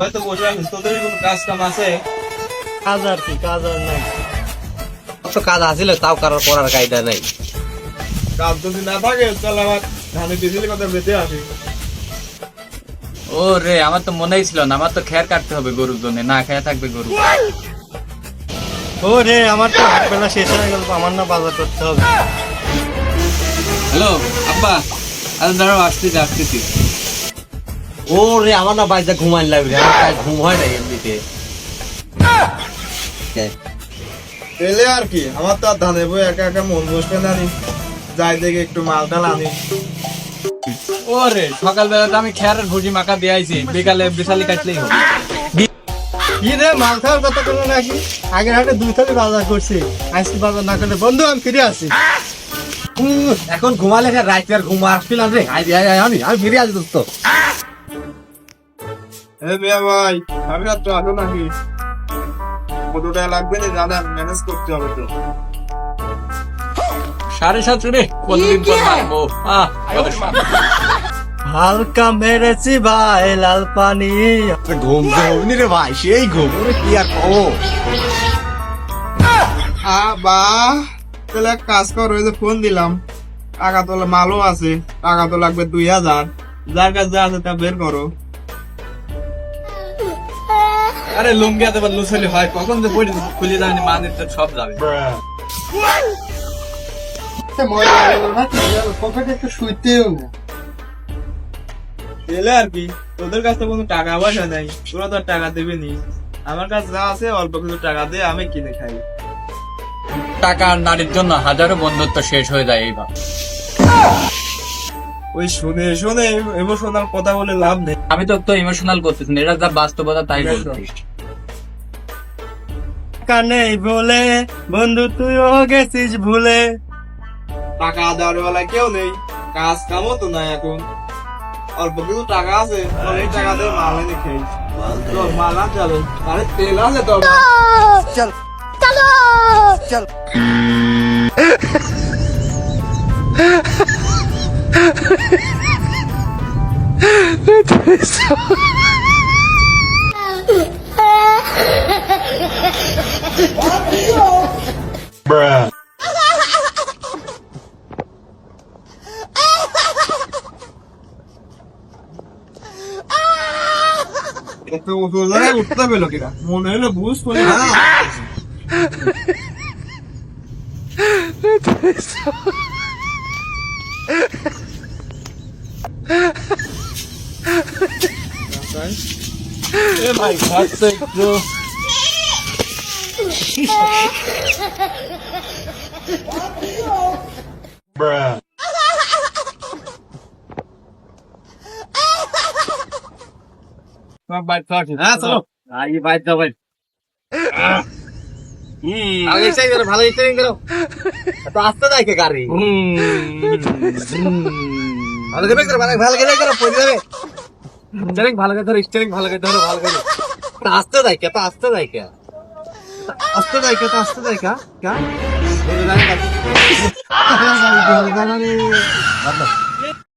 হয়তো বসে আছিস তোদের কোনো কাজ কাম আছে? কাজ আর কি কাজ আর নাই। কাজ আসিল তাও কারোর করার কায়দা নাই। কাজ যদি না থাকে তাহলে আমার ধানে দিয়েছিলি কথা বেঁচে আসি। ও রে আমার তো মনেই ছিল না আমার তো খেয়ার কাটতে হবে গরুর জন্য না খেয়ে থাকবে গরু। ও রে আমার তো বেলা শেষ হয়ে গেল আমার না বাজার করতে হবে। হ্যালো আব্বা আরে দাঁড়াও আসতেছি আসতেছি। ও রে আমার না বাড়িতে ঘুমাইন লাগবে আমার ঘুম হয় না এমনিতে। এলে আর কি আমার তো আর ধানে বই একা একা মন বসবে না নি যাই দেখে একটু মাল টাল আনি। আমি খেয়ারের ভুজি মাখা দিয়ে আইছি বিকালে বিশালি কাটলেই হবে। কি রে মাল খাওয়ার কথা কোনো নাকি? আগের হাটে দুই থালি বাজার করছি আজকে বাজার না করলে বন্ধু আমি ফিরে আসি। এখন ঘুমালে রাইতে আর ঘুম আসছিল না রে। আমি আমি ফিরে আসি দোস্ত। এ মিয়া ভাই আমি আর তো আসো নাকি? কত টাকা লাগবে না জানেন ম্যানেজ করতে হবে তো। সাড়ে সাতশো রে কতদিন পর মারবো? আহ হালকা মেরেছি ভাই লাল পানি। ঘুম ঘুমনি রে ভাই সেই ঘুম ওরে কি আর আ বা তাহলে এক কাজ করো এই যে ফোন দিলাম। টাকা তো মালও আছে টাকা তো লাগবে দুই হাজার। যার কাছে যা আছে তা বের করো। আরে লুঙ্গি এত লুসালি হয় কখন যে পড়ে খুলে যাবে মা নিতে সব যাবে। এলে আর কি তোদের কাছে কোনো টাকা পয়সা নাই তোরা তো আর টাকা দিবি নি। আমার কাছে যা আছে অল্প কিছু টাকা দিয়ে আমি কিনে খাই। টাকা আর নারীর জন্য হাজারো বন্ধুত্ব শেষ হয়ে যায় এইভাবে ওই শুনে শুনে ইমোশনাল কথা বলে লাভ নেই। আমি তো তো ইমোশনাল করতেছি না এটা যা বাস্তবতা তাই বলছি। কানে বলে। বন্ধু তুইও গেছিস ভুলে। টাকা দেওয়ার বেলা কেউ নেই কাজ কামও তো নাই এখন। অল্প কিছু টাকা আছে অনেক টাকা দিয়ে মাল এনে তোর মাল হবে আরে তেল আছে তোর উঁচু জায়গায় উঠতে পেল কিনা মনে হলো বুঝ করে এ ভাই ঘাটতে একটু তোমার বাইক তো আছে হ্যাঁ চলো আই বাইর যাও ভাই আগে চাই করো ভালো স্টারিং করো তো আসতে যায় কে গাড়ি ভালো করে করো ভালো ভালো করে করো পড়ে যাবে স্টিয়ারিং ভালো করে ধরো স্টিয়ারিং ভালো করে ধরো ভালো করে তো আসতে যায় কে তো আসতে যায় কে আসতে যায় কে তো আসতে যায় কা কা বলে যায়